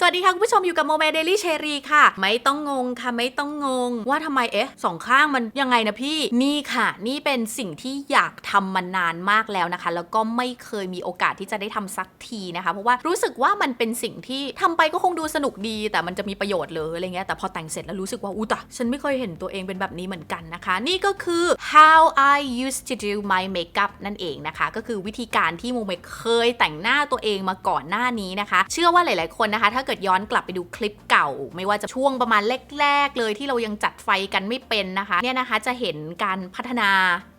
สวัสดีค่ะ คุณผู้ชมอยู่กับโมเมเดลี่เชอรีค่ะ ไม่ต้องงงค่ะ ไม่ต้องงง ว่าทำไมเอ๊ะสองข้างมันยังไงนะพี่ นี่ค่ะ นี่เป็นสิ่งที่อยากทำมานานมากแล้วนะคะ แล้วก็ไม่เคยมีโอกาสที่จะได้ทำสักทีนะคะ เพราะว่ารู้สึกว่ามันเป็นสิ่งที่ทำไปก็คงดูสนุกดี แต่มันจะมีประโยชน์เลยอะไรเงี้ยแต่พอแต่งเสร็จแล้วรู้สึกว่า อุตะฉันไม่เคยเห็นตัวเองเป็นแบบนี้เหมือนกันนะคะ นี่ก็คือ how I used to do my makeup นั่นเองนะคะ ก็คือวิธีการที่โมเมเคยแต่งหน้าตัวเองมาก่อนหน้านี้นะคะ เชื่อว่าหลาย ๆคนนะคะถ้าเกิดย้อนกลับไปดูคลิปเก่า ไม่ว่าจะช่วงประมาณแรกๆเลยที่เรายังจัดไฟกันไม่เป็นนะคะ เนี่ยนะคะจะเห็นการพัฒนา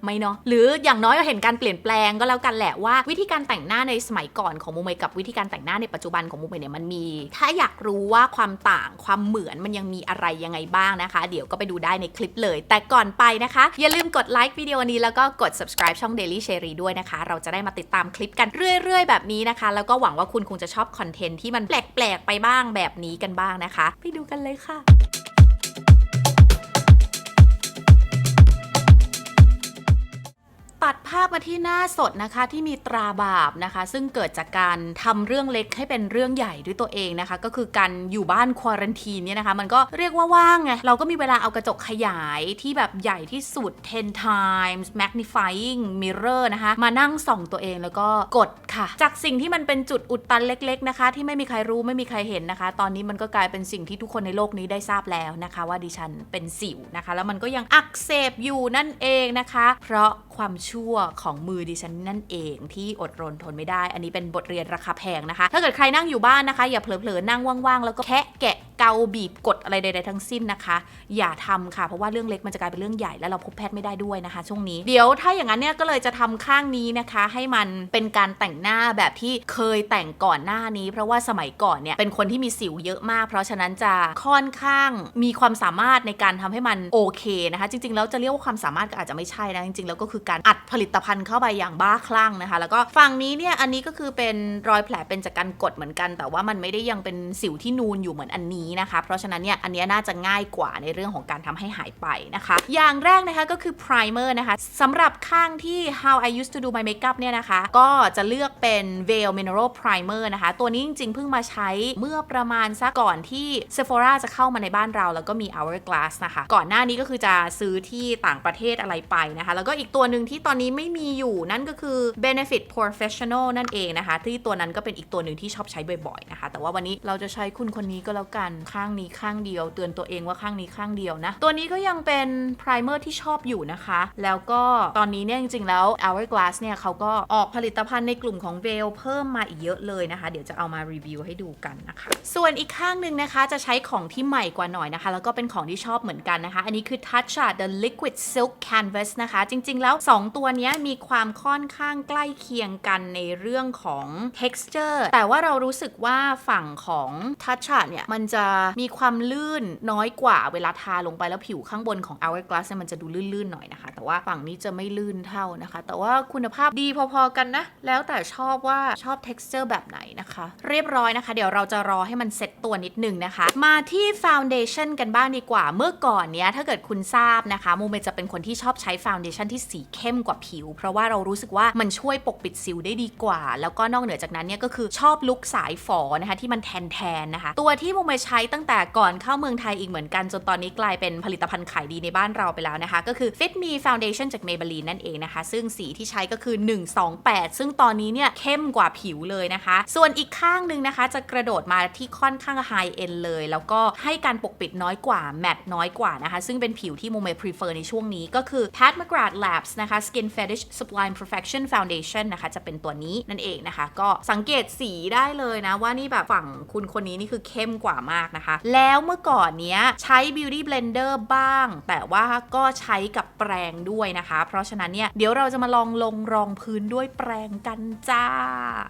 ไหมเนาะหรืออย่างน้อยเราเห็นการเปลี่ยนแปลงก็แล้วกันแหละว่า วิธีการแต่งหน้าในสมัยก่อนของโมเมกับวิธีการแต่งหน้าในปัจจุบันของโมเมเนี่ยมันมี ถ้าอยากรู้ว่าความต่างความเหมือนมันยังมีอะไรยังไงบ้างนะคะ เดี๋ยวก็ไปดูได้ในคลิปเลย แต่ก่อนไปนะคะ อย่าลืมกดไลค์วิดีโอนี้แล้วก็กด subscribe ช่อง Daily Cherry ด้วยนะคะ เราจะได้มาติดตามคลิปกันเรื่อย ๆ แบบนี้นะคะ แล้วก็หวังว่าคุณคงจะชอบคอนเทนต์ที่มันแปลกๆไปบ้างแบบนี้กันบ้างนะคะ ไปดูกันเลยค่ะ ตัดภาพมาที่หน้าสดนะคะที่มีตราบาปนะคะ ซึ่งเกิดจากการทำเรื่องเล็กให้เป็นเรื่องใหญ่ด้วยตัวเองนะคะ ก็คือการอยู่บ้านควอรันทีนเนี่ยนะคะ มันก็เรียกว่าว่างไงเราก็มีเวลาเอากระจกขยายที่แบบใหญ่ที่สุด 10 times magnifying mirror นะคะ มานั่งส่องตัวเองแล้วก็กดค่ะ จากสิ่งที่มันเป็นจุดอุดตันเล็ก ๆนะคะ ที่ไม่มีใครรู้ไม่มีใครเห็นนะคะ ตอนนี้มันก็กลายเป็นสิ่งที่ทุกคนในโลกนี้ได้ทราบแล้วนะคะ ว่าดิฉันเป็นสิวนะคะ แล้วมันก็ยังอักเสบอยู่นั่นเองนะคะ เพราะ ความชั่วของมือดิฉันนั่นเองที่อดรนทนไม่ได้ อันนี้เป็นบทเรียนราคาแพงนะคะ ถ้าเกิดใครนั่งอยู่บ้านนะคะ อย่าเผลอๆนั่งว่างๆ แล้วก็แคะแกะ เกาบีบกดอะไรใด ๆ ทั้งสิ้นนะคะ อย่าทำค่ะ เพราะว่าเรื่องเล็กมันจะกลายเป็นเรื่องใหญ่แล้วเราพบแพทย์ไม่ได้ด้วยนะคะ ช่วงนี้เดี๋ยวถ้าอย่างนั้นเนี่ยก็เลยจะทำข้างนี้นะคะ ให้มันเป็นการแต่งหน้าแบบที่เคยแต่งก่อนหน้านี้ เพราะว่าสมัยก่อนเนี่ยเป็นคนที่มีสิวเยอะมาก เพราะฉะนั้นจะค่อนข้างมีความสามารถในการทำให้มันโอเคนะคะ จริงๆแล้วจะเรียกว่าความสามารถก็อาจจะไม่ใช่นะจริงๆแล้วก็คือการอัดผลิตภัณฑ์เข้าไปอย่างบ้าคลั่งนะคะ แล้วก็ฝั่งนี้เนี่ยอันนี้ก็คือเป็นรอยแผลเป็นจากการกดเหมือนกัน แต่ว่ามันไม่ได้ยังเป็นสิวที่นูนอยู่เหมือนอันนี้นะคะ เพราะฉะนั้นเนี่ยอันนี้น่าจะง่ายกว่าในเรื่องของการทำให้หายไปนะคะ อย่างแรกนะคะก็คือ primer นะคะสำหรับข้างที่ how I used to do my makeup เนี่ยนะคะ ก็จะเลือกเป็น Veil Mineral Primer นะคะ ตัวนี้จริงๆเพิ่งมาใช้เมื่อประมาณสักก่อนที่ Sephora จะเข้ามาในบ้านเรา แล้วก็มี Hourglass นะคะ ก่อนหน้านี้ก็คือจะซื้อที่ต่างประเทศอะไรไปนะคะ แล้วก็อีกตัวหนึ่งที่ตอนนี้ไม่มีอยู่นั่นก็คือ Benefit Professional นั่นเองนะคะ ที่ตัวนั้นก็เป็นอีกตัวหนึ่งที่ชอบใช้บ่อยๆนะคะ แต่ว่าวันนี้เราจะใช้คุณคนนี้ก็แล้วกันข้างนี้ข้างเดียว เตือนตัวเองว่าข้างนี้ข้างเดียวนะ ตัวนี้ก็ยังเป็น primer ที่ชอบอยู่นะคะ แล้วก็ตอนนี้เนี่ยจริง ๆ แล้ว Hourglass เนี่ยเขาก็ออกผลิตภัณฑ์ในกลุ่มของ Veil เพิ่มมาอีกเยอะเลยนะคะ เดี๋ยวจะเอามารีวิวให้ดูกันนะคะ ส่วนอีกข้างหนึ่งนะคะจะใช้ของที่ใหม่กว่าหน่อยนะคะ แล้วก็เป็นของที่ชอบเหมือนกันนะคะ อันนี้คือ Tatcha The Liquid Silk Canvas นะคะ จริง ๆ แล้ว 2 ตัวนี้มีความค่อนข้างใกล้เคียงกันในเรื่องของ texture แต่ว่าเรารู้สึกว่าฝั่งของ Tatcha เนี่ยมันจะมีความลื่นน้อยกว่าเวลาทาลงไปแล้วผิวข้างบนของ Hourglass เนี่ยมันจะดูลื่นๆหน่อยนะคะ แต่ว่าฝั่งนี้จะไม่ลื่นเท่านะคะ แต่ว่าคุณภาพดีพอๆกันนะ แล้วแต่ชอบว่าชอบ texture แบบไหนนะคะ เรียบร้อยนะคะ เดี๋ยวเราจะรอให้มันเซ็ตตัวนิดนึงนะคะ มาที่ foundation กันบ้างดีกว่า เมื่อก่อนเนี้ยถ้าเกิดคุณทราบนะคะโมเมจะเป็นคนที่ชอบใช้ foundation ที่สีเข้มกว่าผิว เพราะว่าเรารู้สึกว่ามันช่วยปกปิดสิวได้ดีกว่า แล้วก็นอกเหนือจากนั้นเนี่ยก็คือชอบลุคสายฝอนะคะที่มันแทนๆนะคะ ตัวที่โมเมใช้ตั้งแต่ก่อนเข้าเมืองไทยอีกเหมือนกัน จนตอนนี้กลายเป็นผลิตภัณฑ์ขายดีในบ้านเราไปแล้วนะคะ ก็คือ Fit Me Foundation จาก Maybelline นั่นเองนะคะ ซึ่งสีที่ใช้ก็คือ 128 ซึ่งตอนนี้เนี่ยเข้มกว่าผิวเลยนะคะ ส่วนอีกข้างหนึ่งนะคะ จะกระโดดมาที่ค่อนข้าง High End เลย แล้วก็ให้การปกปิดน้อยกว่าแมตต์น้อยกว่านะคะ ซึ่งเป็นผิวที่โมเม prefer ในช่วงนี้ก็คือ Pat McGrath Labs นะคะ Skin Fetish Sublime Perfection Foundation นะคะจะเป็นตัวนี้นั่นเองนะคะ ก็สังเกตสีได้เลยนะว่านี่แบบฝั่งคุณคนนี้นี่คือเข้มกว่ามากนะคะ แล้วเมื่อก่อนเนี้ยใช้ Beauty Blender บ้าง แต่ว่าก็ใช้กับแปรงด้วยนะคะ เพราะฉะนั้นเนี่ยเดี๋ยวเราจะมาลองลงรองพื้นด้วยแปรงกันจ้า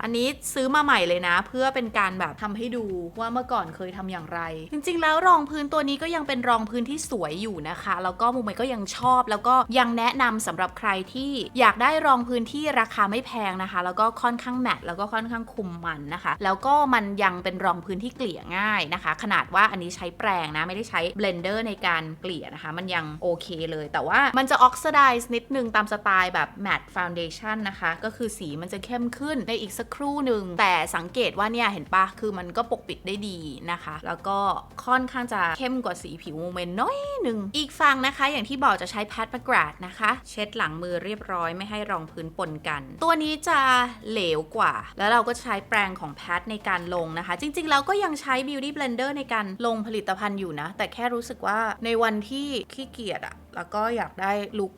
อันนี้ซื้อมาใหม่เลยนะ เพื่อเป็นการแบบทำให้ดูว่าเมื่อก่อนเคยทำอย่างไร จริงๆ แล้วรองพื้นตัวนี้ก็ยังเป็นรองพื้นที่สวยอยู่นะคะ แล้วก็มุมมก็ยังชอบ แล้วก็ยังแนะนำสำหรับใครที่อยากได้รองพื้นที่ราคาไม่แพงนะคะ แล้วก็ค่อนข้างแมตต์แล้วก็ค่อนข้างคุมมันนะคะ แล้วก็มันยังเป็นรองพื้นที่เกลี่ยง่ายนะคะขนาดว่าอันนี้ใช้แปรงนะ ไม่ได้ใช้เบลนเดอร์ในการเกลี่ยนะคะ มันยังโอเคเลย แต่ว่ามันจะออกซิไดซ์นิดนึงตามสไตล์แบบ matte foundation นะคะ ก็คือสีมันจะเข้มขึ้นในอีกสักครู่หนึ่ง แต่สังเกตว่าเนี่ยเห็นปะคือมันก็ปกปิดได้ดีนะคะ แล้วก็ค่อนข้างจะเข้มกว่าสีผิวโมเมนต์น้อยหนึ่งอีกฝั่งนะคะ อย่างที่บอกจะใช้แพดมากราดนะคะ เช็ดหลังมือเรียบร้อยไม่ให้รองพื้นปนกัน ตัวนี้จะเหลวกว่า แล้วเราก็ใช้แปรงของแพดในการลงนะคะ จริงๆเราก็ยังใช้ beauty blender ในการลงผลิตภัณฑ์อยู่นะ แต่แค่รู้สึกว่าในวันที่ขี้เกียจอะแล้วก็อยากได้ลุค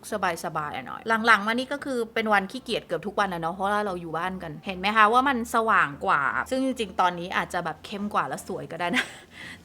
สบายๆหน่อย หลังๆมานี่ก็คือเป็นวันขี้เกียจเกือบทุกวันนะเนาะเพราะว่าเราอยู่บ้านกัน เห็นไหมคะว่ามันสว่างกว่า ซึ่งจริงๆ ตอนนี้อาจจะแบบเข้มกว่าและสวยก็ได้นะ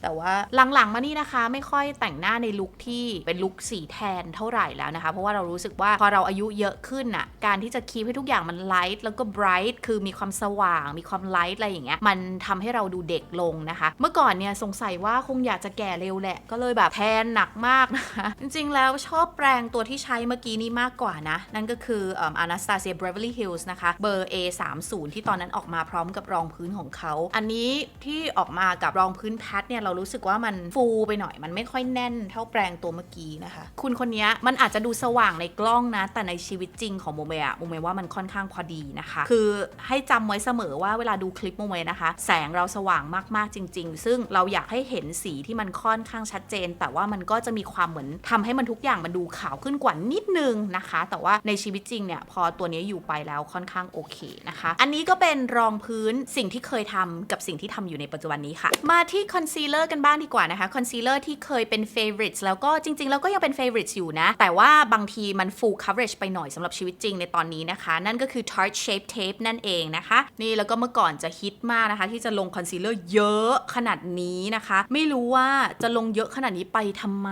แต่ว่าหลังๆมานี่นะคะ ไม่ค่อยแต่งหน้าในลุคที่เป็นลุคสีแทนเท่าไหร่แล้วนะคะ เพราะว่าเรารู้สึกว่าพอเราอายุเยอะขึ้นน่ะการที่จะคีบให้ทุกอย่างมันไลท์แล้วก็ไบรท์คือมีความสว่าง มีความไลท์อะไรอย่างเงี้ยมันทำให้เราดูเด็กลงนะคะ เมื่อก่อนเนี่ยสงสัยว่าคงอยากจะแก่เร็วแหละ ก็เลยแบบแทนหนักมากนะคะ จริงๆ แล้วชอบแปรงตัวที่ใช้เมื่อกี้นี้มากกว่านะ นั่นก็คือเอ่อ Anastasia Beverly Hills นะคะเบอร์ A30 ที่ตอนนั้นออกมาพร้อมกับรองพื้นของเขา อันนี้ที่ออกมากับรองพื้นแพทเนี่ยเรารู้สึกว่ามันฟูไปหน่อย มันไม่ค่อยแน่นเท่าแปรงตัวเมื่อกี้นะคะ คุณคนนี้มันอาจจะดูสว่างในกล้องนะ แต่ในชีวิตจริงของโมเมอะโมเมว่ามันค่อนข้างพอดีนะคะ คือให้จำไว้เสมอว่าเวลาดูคลิปโมเมนะคะ แสงเราสว่างมากๆจริง ๆ ซึ่งเราอยากให้เห็นสีที่มันค่อนข้างชัดเจน แต่ว่ามันก็จะมีความเหมือนทำให้มันทุกอย่างมันดูขาวขึ้นกว่านิดนึงนะคะ แต่ว่าในชีวิตจริงเนี่ยพอตัวนี้อยู่ไปแล้วค่อนข้างโอเคนะคะ อันนี้ก็เป็นรองพื้นสิ่งที่เคยทำกับสิ่งที่ทำอยู่ในปัจจุบันนี้ค่ะ มาที่คอนซีซีลเลอร์กันบ้างดีกว่านะคะคอนซีลเลอร์ที่เคยเป็น favorites แล้วก็จริงๆ แล้วก็ยังเป็น favorites อยู่นะ แต่ว่าบางทีมัน full coverage ไปหน่อยสำหรับชีวิตจริงในตอนนี้นะคะ นั่นก็คือ Tarte Shape Tape นั่นเองนะคะ นี่แล้วก็เมื่อก่อนจะฮิตมากนะคะ ที่จะลงคอนซีลเลอร์เยอะขนาดนี้นะคะ ไม่รู้ว่าจะลงเยอะขนาดนี้ไปทำไม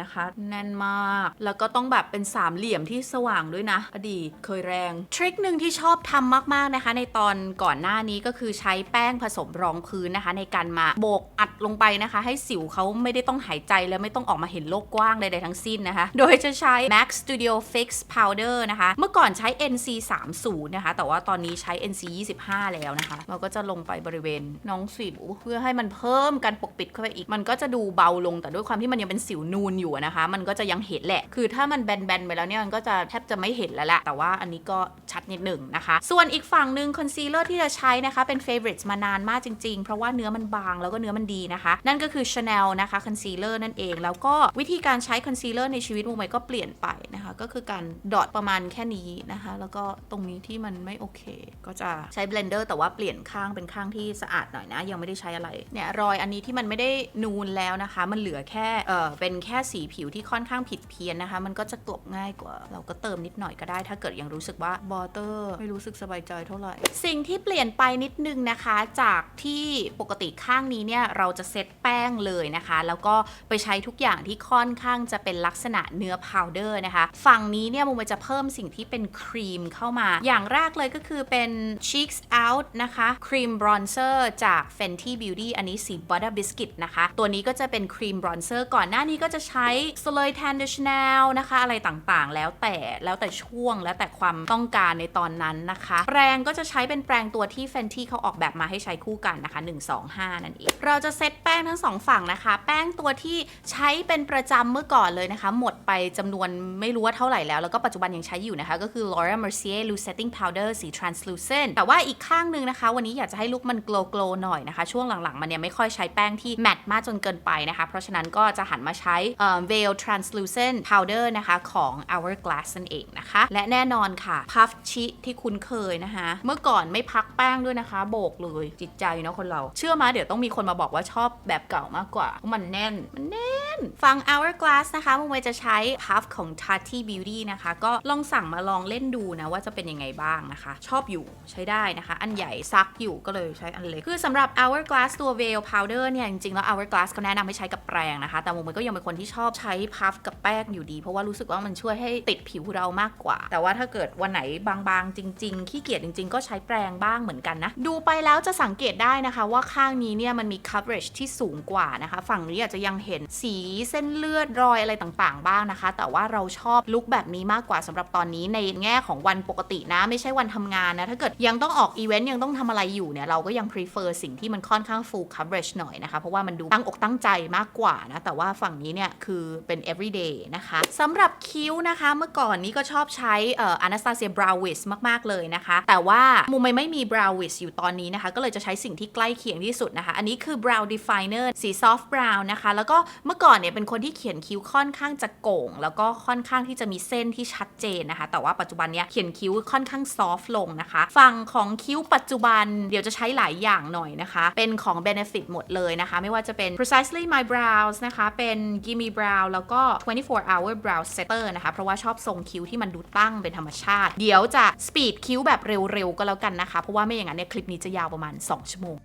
นะคะ แน่นมาก แล้วก็ต้องแบบเป็นสามเหลี่ยมที่สว่างด้วยนะ อดีตเคยแรงทริคหนึ่งที่ชอบทำมากๆนะคะ ในตอนก่อนหน้านี้ก็คือใช้แป้งผสมรองพื้นนะคะ ในการมาโบกอัดลลงไปนะคะ ให้สิวเขาไม่ได้ต้องหายใจและไม่ต้องออกมาเห็นโลกกว้างใดๆทั้งสิ้นนะคะ โดยจะใช้ Max Studio Fix Powder นะคะ เมื่อก่อนใช้ NC 3 0นะคะ แต่ว่าตอนนี้ใช้ NC 25 แล้วนะคะ เราก็จะลงไปบริเวณน้องสิว เพื่อให้มันเพิ่มการปกปิดเข้าไปอีก มันก็จะดูเบาลงแต่ด้วยความที่มันยังเป็นสิวนูนอยู่นะคะ มันก็จะยังเห็นแหละ คือถ้ามันแบนๆไปแล้วเนี่ยมันก็จะแทบจะไม่เห็นแล้วแหละแต่ว่าอันนี้ก็ชัดนิดหนึ่งนะคะ ส่วนอีกฝั่งหนึ่งคอนซีลเลอร์ที่จะใช้นะคะเป็น favorites มานานมากจริงๆ เพราะว่าเนื้อมันบางแล้วก็เนื้อมันดีนะคะ นั่นก็คือ Chanel นะคะคอนซีลเลอร์นั่นเอง แล้วก็วิธีการใช้คอนซีลเลอร์ในชีวิตมูใหม่ก็เปลี่ยนไปนะคะ ก็คือการดอทประมาณแค่นี้นะคะ แล้วก็ตรงนี้ที่มันไม่โอเค ก็จะใช้เบลนเดอร์แต่ว่าเปลี่ยนข้างเป็นข้างที่สะอาดหน่อยนะ ยังไม่ได้ใช้อะไรเนี่ยรอยอันนี้ที่มันไม่ได้นูนแล้วนะคะ มันเหลือแค่เออเป็นแค่สีผิวที่ค่อนข้างผิดเพี้ยนนะคะ มันก็จะกลบง่ายกว่า เราก็เติมนิดหน่อยก็ได้ ถ้าเกิดยังรู้สึกว่าบอเตอร์ไม่รู้สึกสบายใจเท่าไหร่ สิ่งที่เปลี่ยนไปนิดนึงนะคะ จากที่ปกติข้างนี้เนี่ยเราจะเซตแป้งเลยนะคะ แล้วก็ไปใช้ทุกอย่างที่ค่อนข้างจะเป็นลักษณะเนื้อพาวเดอร์นะคะ ฝั่งนี้เนี่ยมันจะเพิ่มสิ่งที่เป็นครีมเข้ามา อย่างแรกเลยก็คือเป็น Cheeks Out นะคะครีมบรอนเซอร์จาก Fenty Beauty อันนี้สี Butter Biscuit นะคะ ตัวนี้ก็จะเป็นครีมบรอนเซอร์ก่อนหน้านี้ก็จะใช้ Soleil Tan de Chanel นะคะ อะไรต่างๆ แล้วแต่แล้วแต่ช่วงแล้วแต่ความต้องการในตอนนั้นนะคะ แปรงก็จะใช้เป็นแปรงตัวที่ Fenty เขาออกแบบมาให้ใช้คู่กันนะคะ 125 นั่นเอง เราจะเซตแป้งทั้งสองฝั่งนะคะ แป้งตัวที่ใช้เป็นประจำเมื่อก่อนเลยนะคะ หมดไปจำนวนไม่รู้ว่าเท่าไหร่แล้ว แล้วก็ปัจจุบันยังใช้อยู่นะคะ ก็คือ Laura Mercier Loose Setting Powder สี translucent แต่ว่าอีกข้างหนึ่งนะคะ วันนี้อยากจะให้ลุคมัน glow glow หน่อยนะคะ ช่วงหลังๆ มันเนี่ยไม่ค่อยใช้แป้งที่แมตต์มากจนเกินไปนะคะ เพราะฉะนั้นก็จะหันมาใช้เอ่อ Veil Translucent Powder นะคะของ Hourglass นั่นเองนะคะ และแน่นอนค่ะ Puff Cheek ที่คุ้นเคยนะคะ เมื่อก่อนไม่พักแป้งด้วยนะคะ โบกเลยจิตใจเนาะคนเรา เชื่อมาเดี๋ยวต้องมีคนมาบอกว่าชอบแบบเก่ามากกว่า เพราะมันแน่น มันแน่น ฟัง Hourglass นะคะมุมเวจะใช้ Puff ของ Tati Beauty นะคะ ก็ลองสั่งมาลองเล่นดูนะว่าจะเป็นยังไงบ้างนะคะ ชอบอยู่ใช้ได้นะคะ อันใหญ่ซักอยู่ก็เลยใช้อันเล็ก คือสำหรับ Hourglass ตัว Veil Powder เนี่ยจริงๆแล้ว Hourglass เขาแนะนำให้ใช้กับแปรงนะคะ แต่มุมเวก็ยังเป็นคนที่ชอบใช้ Puff กับแแป้งอยู่ดี เพราะว่ารู้สึกว่ามันช่วยให้ติดผิวเรามากกว่า แต่ว่าถ้าเกิดวันไหนบางๆ จริง ๆ ขี้เกียจจริง ๆ ก็ใช้แปรงบ้างเหมือนกันนะ ดูไปแล้วจะสังเกตได้นะคะ ว่าข้างนี้เนี่ยมันมี coverage ที่สูงกว่านะคะ ฝั่งนี้อาจจะยังเห็นสีเส้นเลือดรอยอะไรต่างๆ บ้างนะคะ แต่ว่าเราชอบลุคแบบนี้มากกว่าสำหรับตอนนี้ในแง่ของวันปกตินะ ไม่ใช่วันทำงานนะ ถ้าเกิดยังต้องออกอีเวนต์ยังต้องทำอะไรอยู่เนี่ย เราก็ยัง prefer สิ่งที่มันค่อนข้าง full coverage หน่อยนะคะ เพราะว่ามันดูตั้งอกตั้งใจมากกว่านะ แต่ว่าฝั่งนี้เนี่ยคือเป็น everyday นะคะสำหรับคิ้วนะคะเมื่อก่อนนี้ก็ชอบใช้อ่อ Anastasia Brow Wiz มาก ๆ เลยนะคะ แต่ว่ามุมไม่ไม่มี Brow Wiz อยู่ตอนนี้นะคะ ก็เลยจะใช้สิ่งที่ใกล้เคียงที่สุดนะคะ อันนี้คือ Refiner สี soft brown นะคะ แล้วก็เมื่อก่อนเนี่ยเป็นคนที่เขียนคิ้วค่อนข้างจะโก่ง แล้วก็ค่อนข้างที่จะมีเส้นที่ชัดเจนนะคะ แต่ว่าปัจจุบันเนี้ยเขียนคิ้วค่อนข้าง soft ลงนะคะ ฝั่งของคิ้วปัจจุบันเดี๋ยวจะใช้หลายอย่างหน่อยนะคะ เป็นของ Benefit หมดเลยนะคะ ไม่ว่าจะเป็น Precisely My Brows นะคะ เป็น Gimme Brow แล้วก็ 24 Hour Brow Setter นะคะ เพราะว่าชอบทรงคิ้วที่มันดูตั้งเป็นธรรมชาติ เดี๋ยวจะ speed คิ้วแบบเร็วๆก็แล้วกันนะคะ เพราะว่าไม่อย่างนั้นเนี่ยคลิปนี้จะยาวประมาณ 2 ชั่วโมง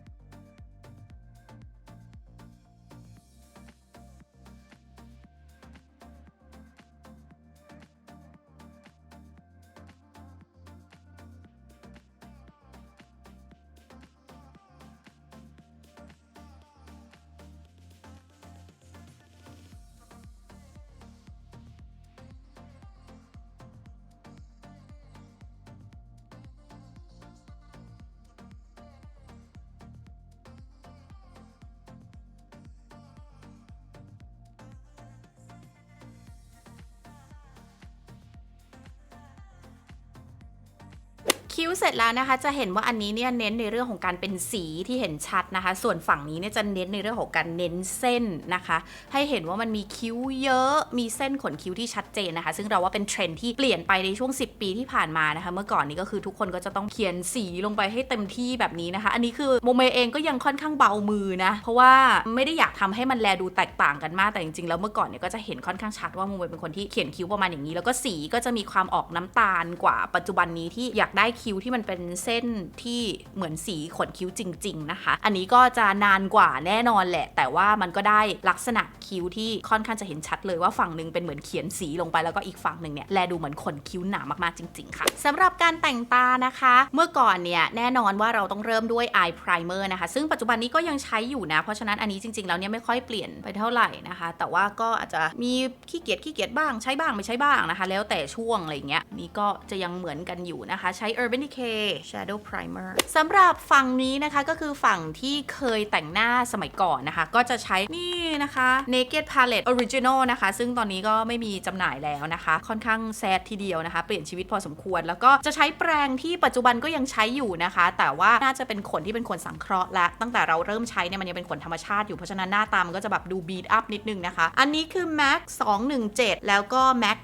คิ้วเสร็จแล้วนะคะจะเห็นว่าอันนี้เนี่ยเน้นในเรื่องของการเป็นสีที่เห็นชัดนะคะ ส่วนฝั่งนี้เนี่ยจะเน้นในเรื่องของการเน้นเส้นนะคะ ให้เห็นว่ามันมีคิ้วเยอะมีเส้นขนคิ้วที่ชัดเจนนะคะ ซึ่งเราว่าเป็นเทรนด์ที่เปลี่ยนไปในช่วง 10 ปีที่ผ่านมานะคะ เมื่อก่อนนี้ก็คือทุกคนก็จะต้องเขียนสีลงไปให้เต็มที่แบบนี้นะคะ อันนี้คือโมเมเองก็ยังค่อนข้างเบามือนะเพราะว่าไม่ได้อยากทำให้มันแลดูแตกต่างกันมากแต่จริงๆแล้วเมื่อก่อนเนี่ยก็จะเห็นค่อนข้างชัดว่าโมเมเป็นคนที่เขียนคิ้วประมาณอย่างนี้ แล้วก็สีก็จะมีความออกน้ำตาลกว่าปัจจุบันนี้ที่อยากได้คิ้วที่มันเป็นเส้นที่เหมือนสีขนคิ้วจริง ๆ นะคะ อันนี้ก็จะนานกว่าแน่นอนแหละ แต่ว่ามันก็ได้ลักษณะคิ้วที่ค่อนข้างจะเห็นชัดเลยว่าฝั่งหนึ่งเป็นเหมือนเขียนสีลงไปแล้วก็อีกฝั่งหนึ่งเนี่ยแลดูเหมือนขนคิ้วหนามากๆจริง ๆ ค่ะสำหรับการแต่งตานะคะ เมื่อก่อนเนี่ยแน่นอนว่าเราต้องเริ่มด้วย eye primer นะคะ ซึ่งปัจจุบันนี้ก็ยังใช้อยู่นะ เพราะฉะนั้นอันนี้จริง ๆ แล้วเนี่ยไม่ค่อยเปลี่ยนไปเท่าไหร่นะคะ แต่ว่าก็อาจจะมีขี้เกียจขี้เกียจบ้างใช้บ้างไม่ใช้บ้างนะคะ แล้วแต่ช่วงอะไรเงี้ยนี่ก็จะยังเหมือนกันอยู่นะคะ ใช้ Urban Decay Shadow Primer สำหรับฝั่งนี้นะคะก็คือฝั่งที่เคยแต่งหน้าสมัยก่อนนะคะ ก็จะใช้นี่นะคะ Naked Palette Original นะคะ ซึ่งตอนนี้ก็ไม่มีจำหน่ายแล้วนะคะ ค่อนข้างแซดทีเดียวนะคะ เปลี่ยนชีวิตพอสมควร แล้วก็จะใช้แปรงที่ปัจจุบันก็ยังใช้อยู่นะคะ แต่ว่าน่าจะเป็นขนที่เป็นขนสังเคราะห์และตั้งแต่เราเริ่มใช้เนี่ยมันยังเป็นขนธรรมชาติอยู่เพราะฉะนั้นหน้าตามันก็จะแบบดูบีทอัพนิดนึงนะคะ อันนี้คือ MAC 217 แล้วก็ MAC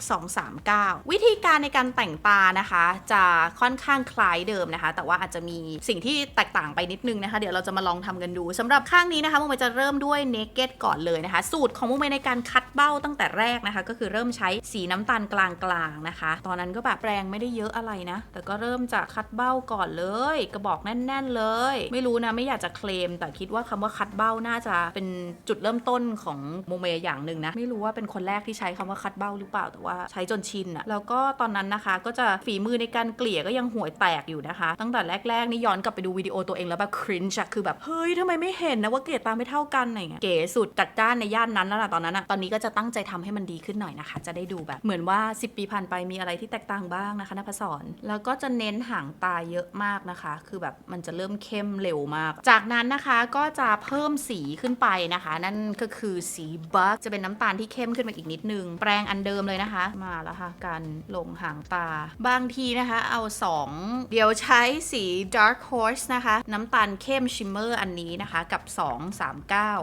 239 วิธีการในการแต่งตานะคะ จะค่อนข้างคล้ายเดิมนะคะ แต่ว่าอาจจะมีสิ่งที่แตกต่างไปนิดนึงนะคะ เดี๋ยวเราจะมาลองทำกันดูสำหรับข้างนี้นะคะมุมเมจะเริ่มด้วย naked ก่อนเลยนะคะ สูตรของมุมเมในการคัดเบ้าตั้งแต่แรกนะคะ ก็คือเริ่มใช้สีน้ำตาลกลางๆนะคะ ตอนนั้นก็แบบแปรงไม่ได้เยอะอะไรนะ แต่ก็เริ่มจากคัดเบ้าก่อนเลย กระบอกแน่น ๆเลย ไม่รู้นะไม่อยากจะเคลม แต่คิดว่าคำว่าคัดเบ้าน่าจะเป็นจุดเริ่มต้นของโมเมอย่างหนึ่งนะ ไม่รู้ว่าเป็นคนแรกที่ใช้คำว่าคัดเบ้าหรือเปล่าแต่ว่าใช้จนชินอะแล้วก็ตอนนั้นนะคะ ก็จะฝีมือในการเกลี่ยก็ยังห่วยแตกอยู่นะคะ ตั้งแต่แรกๆนี่ย้อนกลับไปดูวิดีโอตัวเองแล้วแบบครินช์อะคือแบบ เฮ้ยทำไมไม่เห็นนะว่าเกลี่ยตาไม่เท่ากันอะไรเงี้ยเก๋สุดจัดจ้านในย่านนั้นแล้วล่ะตอนนั้นอะตอนนี้ก็จะตั้งใจทำให้มันดีขึ้นหน่อยนะคะ จะได้ดูแบบเหมือนว่า 10 ปีผ่านไปมีอะไรที่แตกต่างบ้างนะคะนภสอนแล้วก็จะเน้นหางตาเยอะมากนะคะ คือแบบมันจะเริ่มเข้มเร็วมาก จากนั้นนะคะก็จะเพิ่มสีขึ้นไปนะคะ นั่นก็คือสีบัคจะเป็นน้ำตาลที่เข้มขึ้นมาอีกนิดนึง แปรงอันเดิมเลยนะคะ มาแล้วค่ะการลงหางตา บางทีนะคะ เอา 2เดี๋ยวใช้สี dark horse นะคะ น้ำตาลเข้มชิมเมอร์อันนี้นะคะ กับ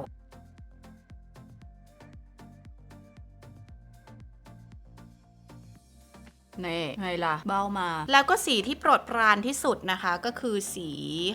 239 นี่ไงล่ะ เบ้ามา แล้วก็สีที่โปรดปรานที่สุดนะคะ ก็คือสี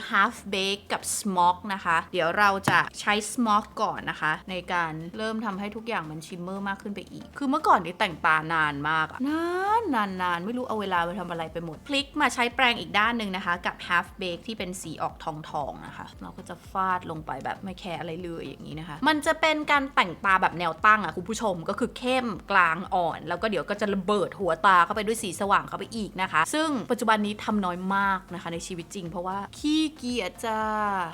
half bake กับ smock นะคะ เดี๋ยวเราจะใช้ smock ก่อนนะคะ ในการเริ่มทำให้ทุกอย่างมันชิมเมอร์มากขึ้นไปอีก คือเมื่อก่อนนี่แต่งตานานมากอะนานนานนานไม่รู้เอาเวลาไปทำอะไรไปหมด พลิกมาใช้แปรงอีกด้านหนึ่งนะคะ กับ half bake ที่เป็นสีออกทองทองนะคะ เราก็จะฟาดลงไปแบบไม่แคร์อะไรเลยอย่างนี้นะคะ มันจะเป็นการแต่งตาแบบแนวตั้งอะคุณผู้ชมก็คือเข้มกลางอ่อน แล้วก็เดี๋ยวก็จะระเบิดหัวตาเข้าไปด้วยสีสว่างเข้าไปอีกนะคะ ซึ่งปัจจุบันนี้ทำน้อยมากนะคะในชีวิตจริง เพราะว่าขี้เกียจจ้า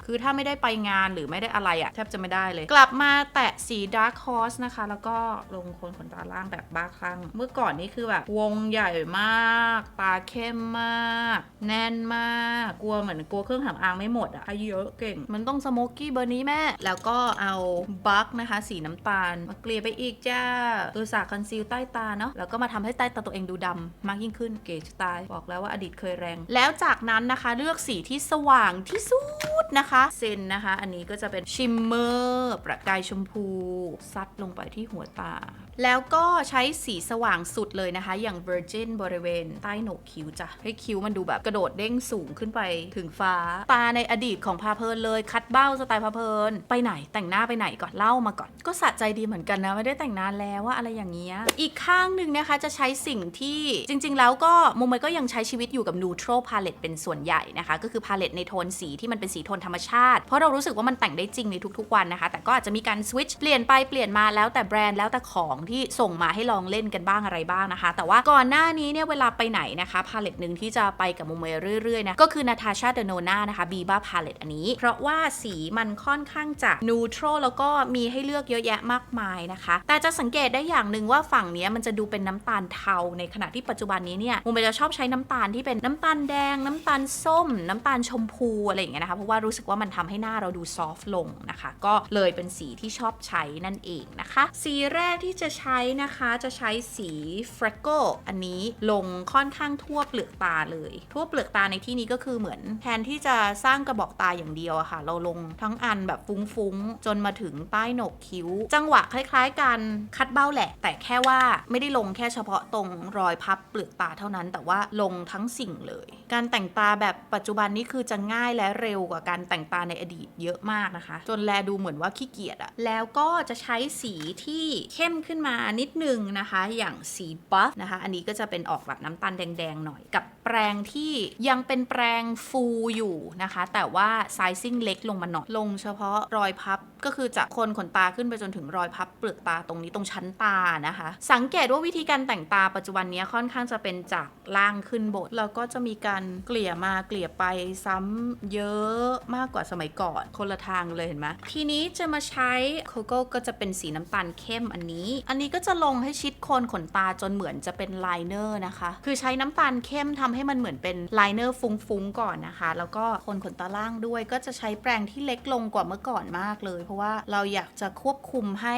คือถ้าไม่ได้ไปงานหรือไม่ได้อะไรอะแทบจะไม่ได้เลย กลับมาแตะสี dark horse นะคะ แล้วก็ลงคนขนตาล่างแบบบ้าคลั่งเมื่อก่อนนี่คือแบบวงใหญ่มาก ตาเข้มมาก แน่นมาก กลัวเหมือนกลัวเครื่องสำอางไม่หมดอะอายุเยอะเก่ง มันต้องสโมกกี้เบอร์นี้แม่ แล้วก็เอาบัคนะคะ สีน้ำตาลมาเกลี่ยไปอีกจ้าตัวสาคอนซีลใต้ตาเนาะแล้วก็มาทำให้ใต้ตาตัวเองดูดำมากยิ่งขึ้นเก๋จะตายบอกแล้วว่าอดีตเคยแรง แล้วจากนั้นนะคะเลือกสีที่สว่างที่สุดนะคะเซนนะคะ อันนี้ก็จะเป็นชิมเมอร์ประกายชมพู ซัดลงไปที่หัวตา แล้วก็ใช้สีสว่างสุดเลยนะคะ อย่าง Virgin บริเวณใต้โหนกคิ้วจ้ะ ให้คิ้วมันดูแบบกระโดดเด้งสูงขึ้นไปถึงฟ้า ตาในอดีตของพาเพลินเลย คัดเบ้าสไตล์พาเพลิน ไปไหนแต่งหน้าไปไหนก่อนเล่ามาก่อน ก็สะใจดีเหมือนกันนะ ไม่ได้แต่งนานแล้วว่าอะไรอย่างเงี้ย อีกข้างหนึ่งนะคะจะใช้สิ่งที่จริง ๆ แล้วก็โมุมก็ยังใช้ชีวิตอยู่กับ neutral palette เป็นส่วนใหญ่นะคะ ก็คือ palette ในโทนสีที่มันเป็นสีโทนธรรมชาติ เพราะเรารู้สึกว่ามันแต่งได้จริงในทุกๆวันนะคะ แต่ก็อาจจะมีการ switch เปลี่ยนไปเปลี่ยนมาแล้วแต่แบรนด์แล้วแต่ของที่ส่งมาให้ลองเล่นกันบ้างอะไรบ้างนะคะ แต่ว่าก่อนหน้านี้เนี่ยเวลาไปไหนนะคะพาเลตหนึ่งที่จะไปกับมุมเมย์เรื่อยๆนะก็คือ Natasha Denona นะคะ Biba Palette อันนี้ เพราะว่าสีมันค่อนข้างจะ neutral แล้วก็มีให้เลือกเยอะแยะมากมายนะคะ แต่จะสังเกตได้อย่างหนึ่งว่าฝั่งนี้มันจะดูเป็นน้ำตาลเทา ในขณะที่ปัจจุบันนี้เนี่ยมุมเมย์จะชอบใช้น้ำตาลที่เป็นน้ำตาลแดง น้ำตาลส้ม น้ำตาลชมพูอะไรอย่างเงี้ยนะคะเพราะว่ารู้สึกว่ามันทำให้หน้าเราดูซอฟต์ลงนะคะ ก็เลยเป็นสีที่ชอบใช้นั่นเองนะคะ สีแรกที่จะใช้นะคะจะใช้สี freckle อันนี้ลงค่อนข้างทั่วเปลือกตาเลย ทั่วเปลือกตาในที่นี้ก็คือเหมือนแทนที่จะสร้างกระบอกตาอย่างเดียวอะค่ะ เราลงทั้งอันแบบฟุ้งๆ จนมาถึงใต้โหนกคิ้ว จังหวะคล้ายๆกันคัดเบ้าแหละ แต่แค่ว่าไม่ได้ลงแค่เฉพาะตรงรอยพับเปลือกตาเท่านั้น แต่ว่าลงทั้งสิ่งเลย การแต่งตาแบบปัจจุบันนี้คือจะง่ายและเร็วกว่าการแต่งตาในอดีตเยอะมากนะคะ จนแลดูเหมือนว่าขี้เกียจอะแล้วก็จะใช้สีที่เข้มขึ้นมานิดนึงนะคะ อย่างสีบัฟนะคะ อันนี้ก็จะเป็นออกแบบน้ำตาลแดงๆหน่อย กับแปรงที่ยังเป็นแปรงฟูอยู่นะคะ แต่ว่าไซซิ่งเล็กลงมาหน่อยลงเฉพาะรอยพับก็คือจากคนขนตาขึ้นไปจนถึงรอยพับเปลือกตาตรงนี้ตรงชั้นตานะคะ สังเกตว่าวิธีการแต่งตาปัจจุบันนี้ค่อนข้างจะเป็นจากล่างขึ้นบนแล้วก็จะมีการเกลี่ยมาเกลี่ยไปซ้ำเยอะมากกว่าสมัยก่อนคนละทางเลยเห็นไหมทีนี้จะมาใช้โคโก้ก็จะเป็นสีน้ำตาลเข้มอันนี้อันนี้ก็จะลงให้ชิดโคนขนตาจนเหมือนจะเป็นไลเนอร์นะคะ คือใช้น้ำตาลเข้มทำให้มันเหมือนเป็นไลเนอร์ฟุ้งๆก่อนนะคะ แล้วก็โคนขนตาล่างด้วยก็จะใช้แปรงที่เล็กลงกว่าเมื่อก่อนมากเลย เพราะว่าเราอยากจะควบคุมให้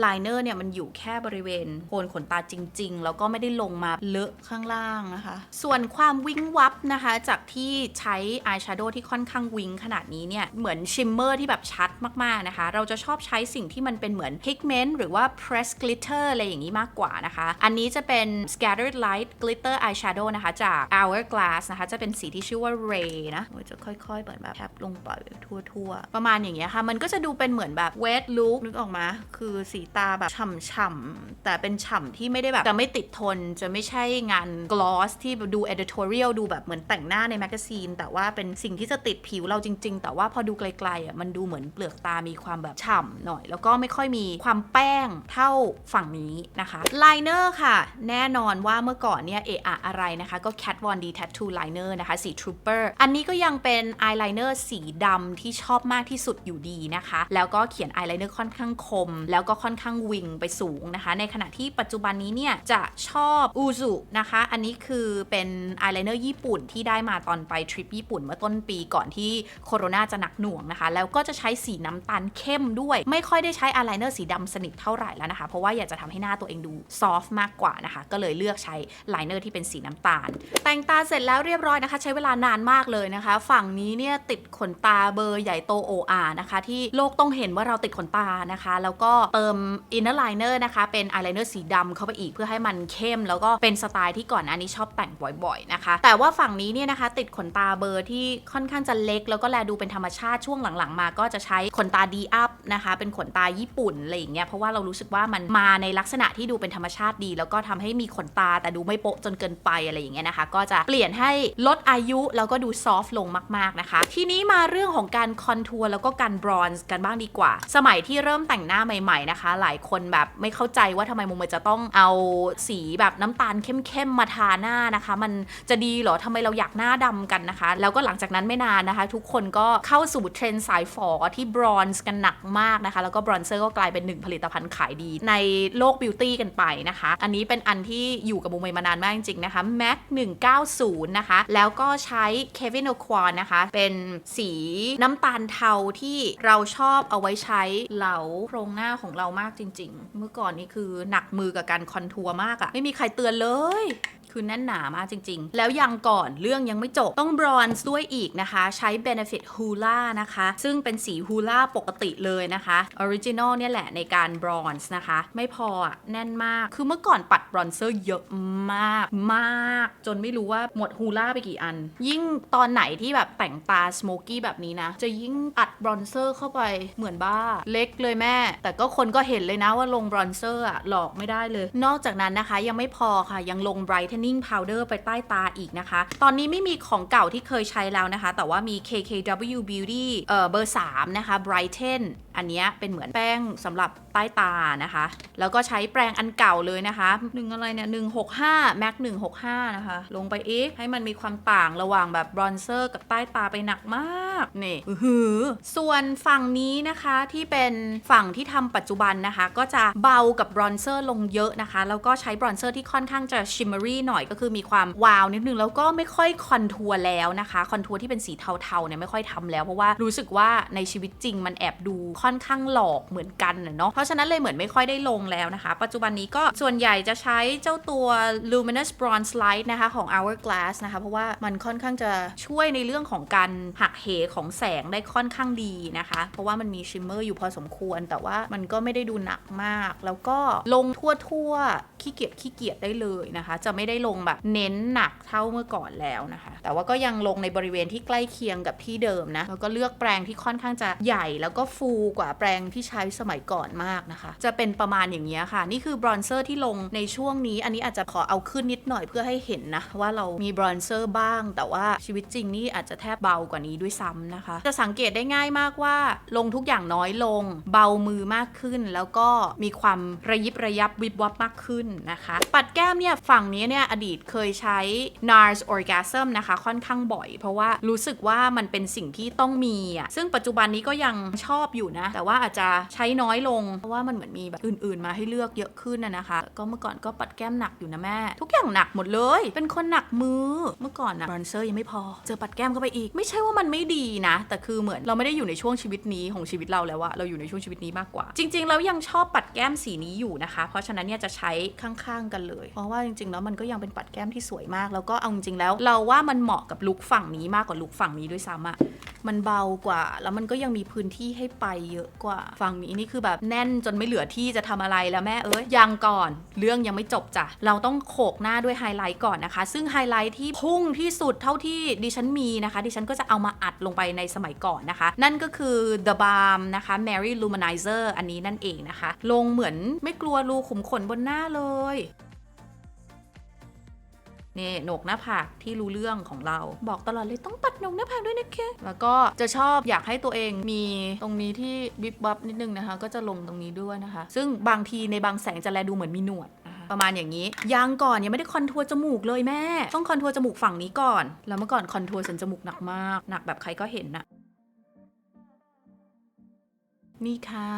ไลเนอร์เนี่ยมันอยู่แค่บริเวณโคนขนตาจริง ๆ แล้วก็ไม่ได้ลงมาเลอะข้างล่างนะคะ ส่วนความวิงวับนะคะ จากที่ใช้อายแชโดว์ที่ค่อนข้างวิงขนาดนี้เนี่ย เหมือนชิมเมอร์ที่แบบชัดมากๆนะคะ เราจะชอบใช้สิ่งที่มันเป็นเหมือนพิกเมนต์หรือว่า press glitter อะไรอย่างนี้มากกว่านะคะ อันนี้จะเป็น scattered light glitter eyeshadow นะคะ จาก hourglass นะคะ จะเป็นสีที่ชื่อว่า ray นะจะค่อยๆเปิดแบบแทบลงไปทั่วๆ ประมาณอย่างเงี้ยค่ะ มันก็จะดูเป็นเหมือนแบบ wet look นึกออกมา คือสีตาแบบฉ่ำๆแต่เป็นฉ่ำที่ไม่ได้แบบจะไม่ติดทนจะไม่ใช่งาน gloss ที่ดู editorial ดูแบบเหมือนแต่งหน้าในแมกกาซีน แต่ว่าเป็นสิ่งที่จะติดผิวเราจริง ๆ แต่ว่าพอดูไกลๆอะมันดูเหมือนเปลือกตามีความแบบฉ่ำหน่อย แล้วก็ไม่ค่อยมีความแป้งเท่าฝั่งนี้นะคะไลเนอร์ค่ะ แน่นอนว่าเมื่อก่อนเนี่ยเอะอะอะไรนะคะ ก็ Kat Von D Tattoo Liner นะคะ สี Trooper อันนี้ก็ยังเป็นอายไลเนอร์สีดำที่ชอบมากที่สุดอยู่ดีนะคะ แล้วก็เขียนอายไลเนอร์ค่อนข้างคม แล้วก็ค่อนข้างวิงไปสูงนะคะ ในขณะที่ปัจจุบันนี้เนี่ยจะชอบอูซุนะคะ อันนี้คือเป็นอายไลเนอร์ญี่ปุ่นที่ได้มาตอนไปทริปญี่ปุ่นเมื่อต้นปีก่อนที่โคโรนาจะหนักหน่วงนะคะ แล้วก็จะใช้สีน้ำตาลเข้มด้วย ไม่ค่อยได้ใช้อายไลเนอร์สีดำสนิทเท่าไหร่แล้วนะคะ เพราะว่าอยากจะทำให้หน้าตัวเองดูซอฟต์มากกว่านะคะ ก็เลยเลือกใช้ไลเนอร์ที่เป็นสีน้ำตาล แต่งตาเสร็จแล้วเรียบร้อยนะคะ ใช้เวลานานมากเลยนะคะ ฝั่งนี้เนี่ยติดขนตาเบอร์ใหญ่โตโออานะคะ ที่โลกต้องเห็นว่าเราติดขนตานะคะ แล้วก็เติมอินเนอร์ไลเนอร์นะคะ เป็นอายไลเนอร์สีดำเข้าไปอีกเพื่อให้มันเข้ม แล้วก็เป็นสไตล์ที่ก่อนหน้านี้ชอบแต่งบ่อยๆนะคะ แต่ว่าฝั่งนี้เนี่ยนะคะ ติดขนตาเบอร์ที่ค่อนข้างจะเล็ก แล้วก็แลดูเป็นธรรมชาติช่วงหลังๆ มาก็จะใช้ขนตาดีอัพนะคะ เป็นขนตาญี่ปุ่นอะไรอย่างเงี้ยเพราะว่าเรารู้สึกว่ามันมาในลักษณะที่ดูเป็นธรรมชาติดี แล้วก็ทำให้มีขนตาแต่ดูไม่โปะจนเกินไปอะไรอย่างเงี้ยนะคะ ก็จะเปลี่ยนให้ลดอายุแล้วก็ดูซอฟต์ลงมากๆนะคะ ทีนี้มาเรื่องของการคอนทัวร์แล้วก็การบรอนซ์กันบ้างดีกว่า สมัยที่เริ่มแต่งหน้าใหม่ๆนะคะหลายคนแบบไม่เข้าใจว่าทำไมโมเมจะต้องเอาสีแบบน้ำตาลเข้มๆมาทาหน้านะคะ มันจะดีเหรอทำไมเราอยากหน้าดำกันนะคะ แล้วก็หลังจากนั้นไม่นานนะคะ ทุกคนก็เข้าสู่เทรนด์สายฝอที่บรอนซ์กันหนักมากนะคะ แล้วก็บรอนเซอร์ก็กลายเป็นหนึ่งผลิตภัณฑ์ขายดี ในโลกบิวตี้กันไปนะคะ อันนี้เป็นอันที่อยู่กับโมเมมานานมากจริงๆนะคะ MAC 190 นะคะ แล้วก็ใช้ Kevin O'Quan นะคะ เป็นสีน้ำตาลเทาที่เราชอบเอาไว้ใช้เหลาโครงหน้าของเรามากจริง ๆ เมื่อก่อนนี่คือหนักมือกับการคอนทัวร์มากอะไม่มีใครเตือนเลย คือแน่นหนามากจริง ๆ แล้วยังก่อนเรื่องยังไม่จบ ต้องบรอนซ์ด้วยอีกนะคะ ใช้ Benefit Hoola นะคะ ซึ่งเป็นสี Hoola ปกติเลยนะคะ Original เนี่ยแหละในการบรอนซ์นะคะ ไม่พออะแน่นมาก คือเมื่อก่อนปัดบรอนเซอร์เยอะมากมาก จนไม่รู้ว่าหมด Hoola ไปกี่อัน ยิ่งตอนไหนที่แบบแต่งตาสโมกี้แบบนี้นะ จะยิ่งอัดบรอนเซอร์เข้าไปเหมือนบ้า เล็กเลยแม่ แต่ก็คนก็เห็นเลยนะว่าลงบรอนเซอร์อะหลอกไม่ได้เลย นอกจากนั้นนะคะยังไม่พอค่ะยังลงไบรท์เทน brightening powder ไปใต้ตาอีกนะคะ ตอนนี้ไม่มีของเก่าที่เคยใช้แล้วนะคะ แต่ว่ามี KKW Beauty เอ่อเบอร์ 3 นะคะ brighten อันนี้เป็นเหมือนแป้งสำหรับใต้ตานะคะ แล้วก็ใช้แปรงอันเก่าเลยนะคะหนึ่งอะไรเนี่ย165 MAC 165นะคะ ลงไปอีกให้มันมีความต่างระหว่างแบบบรอนเซอร์กับใต้ตาไปหนักมากนี่หือส่วนฝั่งนี้นะคะที่เป็นฝั่งที่ทำปัจจุบันนะคะ ก็จะเบากับบรอนเซอร์ลงเยอะนะคะ แล้วก็ใช้บรอนเซอร์ที่ค่อนข้างจะชิมเมอรี่หน่อยก็คือมีความวาวนิดนึงแล้วก็ไม่ค่อยคอนทัวร์แล้วนะคะคอนทัวร์ที่เป็นสีเทาๆเนี่ยไม่ค่อยทำแล้วเพราะว่ารู้สึกว่าในชีวิตจริงมันแอบดูค่อนข้างหลอกเหมือนกันเนาะเพราะฉะนั้นเลยเหมือนไม่ค่อยได้ลงแล้วนะคะ ปัจจุบันนี้ก็ส่วนใหญ่จะใช้เจ้าตัว luminous bronze light นะคะของ hourglass นะคะเพราะว่ามันค่อนข้างจะช่วยในเรื่องของการหักเหของแสงได้ค่อนข้างดีนะคะ เพราะว่ามันมีชิมเมอร์อยู่พอสมควร แต่ว่ามันก็ไม่ได้ดูหนักมาก แล้วก็ลงทั่วๆขี้เกียจขี้เกียจได้เลยนะคะ จะไม่ได้ลงแบบเน้นหนักเท่าเมื่อก่อนแล้วนะคะ แต่ว่าก็ยังลงในบริเวณที่ใกล้เคียงกับที่เดิมนะแล้วก็เลือกแปรงที่ค่อนข้างจะใหญ่แล้วก็ฟูกว่าแปรงที่ใช้สมัยก่อนมากนะคะ จะเป็นประมาณอย่างนี้ค่ะ นี่คือบรอนเซอร์ที่ลงในช่วงนี้ อันนี้อาจจะขอเอาขึ้นนิดหน่อยเพื่อให้เห็นนะ ว่าเรามีบรอนเซอร์บ้าง แต่ว่าชีวิตจริงนี่อาจจะแทบเบากว่านี้ด้วยซ้ำนะคะ จะสังเกตได้ง่ายมากว่า ลงทุกอย่างน้อยลง เบามือมากขึ้น แล้วก็มีความระยิบระยับวิบวับมากขึ้นนะคะ ปัดแก้มเนี่ยฝั่งนี้เนี่ยอดีตเคยใช้ NARS Orgasm นะคะ ค่อนข้างบ่อย เพราะว่ารู้สึกว่ามันเป็นสิ่งที่ต้องมีอะซึ่งปัจจุบันนี้ก็ยังชอบอยู่นะแต่ว่าอาจจะใช้น้อยลง เพราะว่ามันเหมือนมีแบบอื่น ๆ มาให้เลือกเยอะขึ้นนะคะ ก็เมื่อก่อนก็ปัดแก้มหนักอยู่นะแม่ ทุกอย่างหนักหมดเลย เป็นคนหนักมือ เมื่อก่อนนะบรอนเซอร์ยังไม่พอ เจอปัดแก้มเข้าไปอีก ไม่ใช่ว่ามันไม่ดีนะ แต่คือเหมือนเราไม่ได้อยู่ในช่วงชีวิตนี้ของชีวิตเราแล้วอะเราอยู่ในช่วงชีวิตนี้มากกว่า จริง ๆ แล้วยังชอบปัดแก้มสีนี้อยู่นะคะ เพราะฉะนั้นเนี่ยจะใช้ข้างๆกันเลย เพราะว่าจริง ๆ แล้วมันก็ยังเป็นปัดแก้มที่สวยมาก แล้วก็เอาจริงๆแล้ว เราว่ามันเหมาะกับลุคฝั่งนี้มากกว่าลุคฝั่งนี้ด้วยซ้ำอะ มันเบากว่า แล้วมันก็ยังมีพื้นที่ให้ไปเยอะกว่า ฝั่งนี้นี่คือแบบแน่นจนไม่เหลือที่จะทำอะไรแล้วแม่เอ้ยยังก่อน เรื่องยังไม่จบจ้ะเราต้องโขกหน้าด้วยไฮไลท์ก่อนนะคะ ซึ่งไฮไลท์ที่พุ่งที่สุดเท่าที่ดิฉันมีนะคะ ดิฉันก็จะเอามาอัดลงไปในสมัยก่อนนะคะ นั่นก็คือ The Balm นะคะ Mary Luminizer อันนี้นั่นเองนะคะ ลงเหมือนไม่กลัวรูขุมขนบนหน้าเลย นี่โหนกหน้าผากที่รู้เรื่องของเราบอกตลอดเลยต้องปัดโหนกหน้าผากด้วยนะคะแล้วก็จะชอบอยากให้ตัวเองมีตรงนี้ที่บิบบับนิดนึงนะคะ ก็จะลงตรงนี้ด้วยนะคะ ซึ่งบางทีในบางแสงจะแลดูเหมือนมีหนวดนะคะประมาณอย่างนี้ ยังก่อนยังไม่ได้คอนทัวร์จมูกเลยแม่ ต้องคอนทัวร์จมูกฝั่งนี้ก่อน แล้วเมื่อก่อนคอนทัวร์สันจมูกหนักมาก หนักแบบใครก็เห็นนะ นี่ค่ะ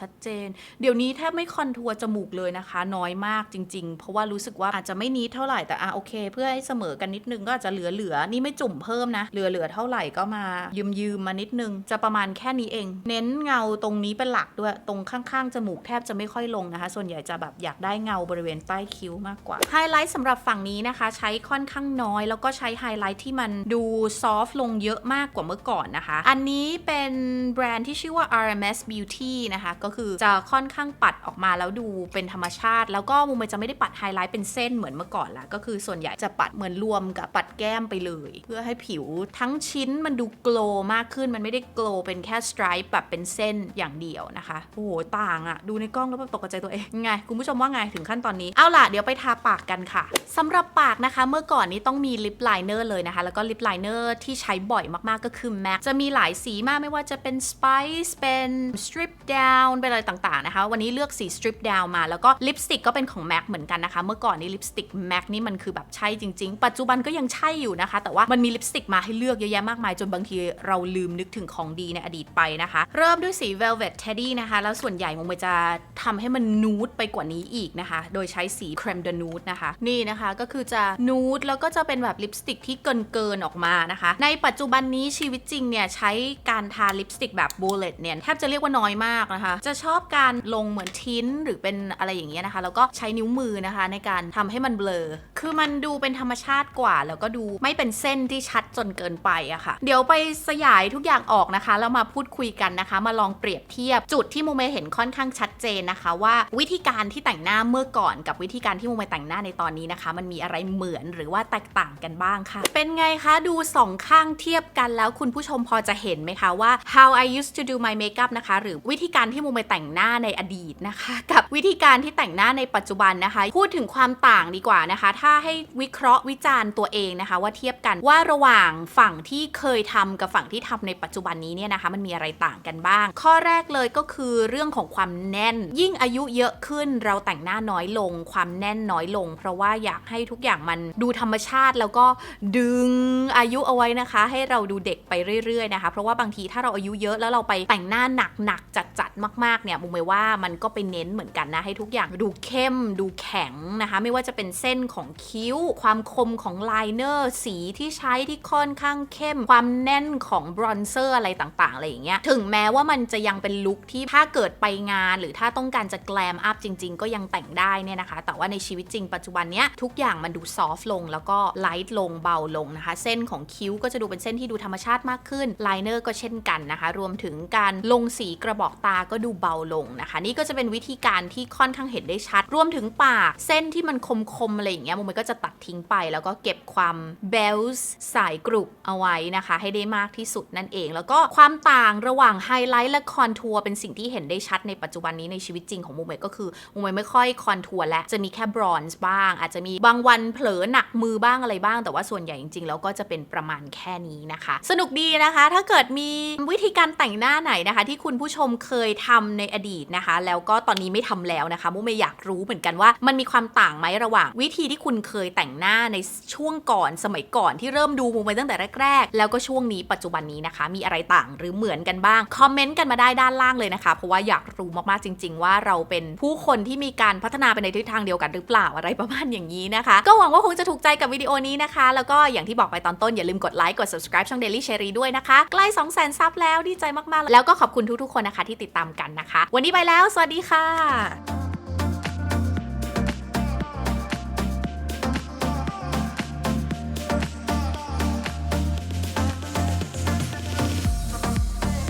ชัดเจน เดี๋ยวนี้แทบไม่คอนทัวร์จมูกเลยนะคะ น้อยมากจริง ๆ เพราะว่ารู้สึกว่าอาจจะไม่นิดเท่าไหร่แต่อะโอเค เพื่อให้เสมอกันนิดนึงก็อาจจะเหลือๆนี่ไม่จุ่มเพิ่มนะ เหลือๆเท่าไหร่ก็มายืมยืมๆมานิดนึง จะประมาณแค่นี้เอง เน้นเงาตรงนี้เป็นหลักด้วยตรงข้างๆจมูกแทบจะไม่ค่อยลงนะคะ ส่วนใหญ่จะแบบอยากได้เงาบริเวณใต้คิ้วมากกว่าไฮไลท์สำหรับฝั่งนี้นะคะ ใช้ค่อนข้างน้อย แล้วก็ใช้ไฮไลท์ที่มันดูซอฟต์ลงเยอะมากกว่าเมื่อก่อนนะคะ อันนี้เป็นแบรนด์ที่ชื่อว่า RMS beauty นะคะ ก็คือจะค่อนข้างปัดออกมาแล้วดูเป็นธรรมชาติ แล้วก็มุมมันจะไม่ได้ปัดไฮไลท์เป็นเส้นเหมือนเมื่อก่อนละก็คือส่วนใหญ่จะปัดเหมือนรวมกับปัดแก้มไปเลย เพื่อให้ผิวทั้งชิ้นมันดูโกลว์มากขึ้นมันไม่ได้โกลว์เป็นแค่สไตรป์แบบเป็นเส้นอย่างเดียวนะคะโอ้โหต่างอะดูในกล้องแล้วแบบตกใจตัวเองไงคุณผู้ชมว่าไงถึงขั้นตอนนี้เอาล่ะเดี๋ยวไปทาปากกันค่ะสำหรับปากนะคะ เมื่อก่อนนี้ต้องมีลิปไลเนอร์เลยนะคะ แล้วก็ลิปไลเนอร์ที่ใช้บ่อยมากๆก็คือ MAC จะมีหลายสีมากไม่ว่าจะเป็น Spice เป็น Strip Down เป็นอะไรต่างๆนะคะ วันนี้เลือกสี Strip Down มา แล้วก็ลิปสติกก็เป็นของ MAC เหมือนกันนะคะ เมื่อก่อนนี้ลิปสติก MAC นี่มันคือแบบใช่จริง ๆ ปัจจุบันก็ยังใช่อยู่นะคะ แต่ว่ามันมีลิปสติกมาให้เลือกเยอะแยะมากมาย จนบางทีเราลืมนึกถึงของดีในอดีตไปนะคะ เริ่มด้วยสี Velvet Teddy นะคะ แล้วส่วนใหญ่มงจะทำให้มันนูดไปกว่านี้อีกนะคะ โดยใช้สี Creme de Nude นะคะ นี่นะคะก็คือจะนูดแล้วก็จะเป็นแบบลิปสติกที่เกินเกินๆออกมานะคะ ในปัจจุบันนี้ชีวิตจริงเนี่ยใช้การทาลิปสติกแบบบูเลตเนี่ยแทบจะเรียกว่าน้อยมากนะคะ จะชอบการลงเหมือนทิ้นหรือเป็นอะไรอย่างเงี้ยนะคะ แล้วก็ใช้นิ้วมือนะคะในการทำให้มันเบลอ คือมันดูเป็นธรรมชาติกว่า แล้วก็ดูไม่เป็นเส้นที่ชัดจนเกินไปอะค่ะ เดี๋ยวไปสยายทุกอย่างออกนะคะแล้วมาพูดคุยกันนะคะ มาลองเปรียบเทียบจุดที่โมเมเห็นค่อนข้างชัดเจนนะคะ ว่าวิธีการที่แต่งหน้าเมื่อก่อน กับวิธีการที่โมเมแต่งหน้าในตอนนี้นะคะ มันมีอะไรเหมือนหรือว่าแตกต่างกันบ้างค่ะ เป็นไงคะดูสองข้างเทียบกันแล้วคุณผู้ชมพอจะเห็นไหมคะว่า how I used to do my makeup นะคะหรือวิธีการที่โมเมแต่งหน้าในอดีตนะคะ กับวิธีการที่แต่งหน้าในปัจจุบันนะคะ พูดถึงความต่างดีกว่านะคะ ถ้าให้วิเคราะห์วิจารณ์ตัวเองนะคะ ว่าเทียบกันว่าระหว่างฝั่งที่เคยทำกับฝั่งที่ทำในปัจจุบันนี้เนี่ยนะคะ มันมีอะไรต่างกันบ้าง ข้อแรกเลยก็คือเรื่องของความแน่น ยิ่งอายุเยอะขึ้นเราแต่งหน้าน้อยลง ความแน่นน้อยลง เพราะว่าอยากให้ทุกอย่างมันดูธรรมชาติแล้วก็ดึงอายุเอาไว้นะคะ ให้เราดูเด็กไปเรื่อยๆนะคะ เพราะว่าบางทีถ้าเราอายุเยอะแล้วเราไปแต่งหน้าหนักๆจัดๆมากๆเนี่ยมุมเมยว่ามันก็ไปเน้นเหมือนกันนะให้ทุกอย่างดูเข้มดูแข็งนะคะ ไม่ว่าจะเป็นเส้นของคิ้ว ความคมของไลเนอร์สีที่ใช้ที่ค่อนข้างเข้ม ความแน่นของบรอนเซอร์อะไรต่างๆอะไรอย่างเงี้ยถึงแม้ว่ามันจะยังเป็นลุคที่ถ้าเกิดไปงาน หรือถ้าต้องการจะแกลมอัพจริง ๆ ก็ยังแต่งได้เนี่ยนะคะ แต่ว่าในชีวิตจริงปัจจุบันเนี้ยทุกอย่างมันดูซอฟต์ลงแล้วก็ไลท์ลงเบาลงนะคะ เส้นของคิ้วก็จะดูเป็นเส้นที่ดูธรรมชาติมากขึ้นไลเนอร์ก็เช่นกันนะคะ รวมถึงการลงสีกระบอกตาก็ดูเบาลงนะคะ นี่ก็จะเป็นวิธีการที่ค่อนข้างเห็นได้ชัด รวมถึงปากเส้นที่มันคมๆอะไรอย่างเงี้ยมันก็จะตัดทิ้งไป แล้วก็เก็บความเบลส์สายกรุบเอาไว้นะคะ ให้ได้มากที่สุดนั่นเอง แล้วก็ความต่างระหว่างไฮไลท์และคอนทัวร์เป็นสิ่งที่เห็นได้ชัดในปัจจุบันนี้ในชีวิตจริงของมูเมก็คือมูเมไม่ค่อยคอนทัวร์และจะมีแค่บรอนซ์บ้าง อาจจะมีบางวันเผลอหนักมือบ้างอะไรบ้าง แต่ว่าส่วนใหญ่จริงๆแล้วก็จะเป็นประมาณแค่นี้นะคะ สนุกดีนะคะ ถ้าเกิดมีวิธีการแต่งหน้าไหนนะคะ ที่คุณผูู้้ชมเคยทำในอดีตนะคะ แล้วก็ตอนนี้ไม่ทำแล้วนะคะมูเมอยากรู้เหมือนกันว่า มันมีความต่างไหมระหว่าง วิธีที่คุณเคยแต่งหน้าในช่วงก่อนสมัยก่อนที่เริ่มดูมูเมตั้งแต่แรก ๆ แล้วก็ช่วงนี้ปัจจุบันนี้นะคะ มีอะไรต่างหรือเหมือนกันบ้างคอมเมนต์กันมาได้ด้านล่างเลยนะคะ เพราะว่าอยากรู้มากๆจริง ๆ ว่าเราเป็นผู้คนที่มีการพัฒนาไปในทิศทางเดียวกันหรือเปล่าอะไรประมาณอย่างนี้นะคะ ก็หวังว่าคงจะถูกใจกับวิดีโอนี้นะคะ แล้วก็อย่างที่บอกไปตอนต้นอย่าลืมกดไลค์กด subscribe ช่อง Daily Cherry ด้วยนะคะ ใกล้ 2 0 0 0 0 0ซับแล้วดีใจมากๆ แล้วก็ขอบคุณทุกๆคนนะคะที่ติดตามกันนะคะ วันนี้ไปแล้ว สวัสดีค่ะ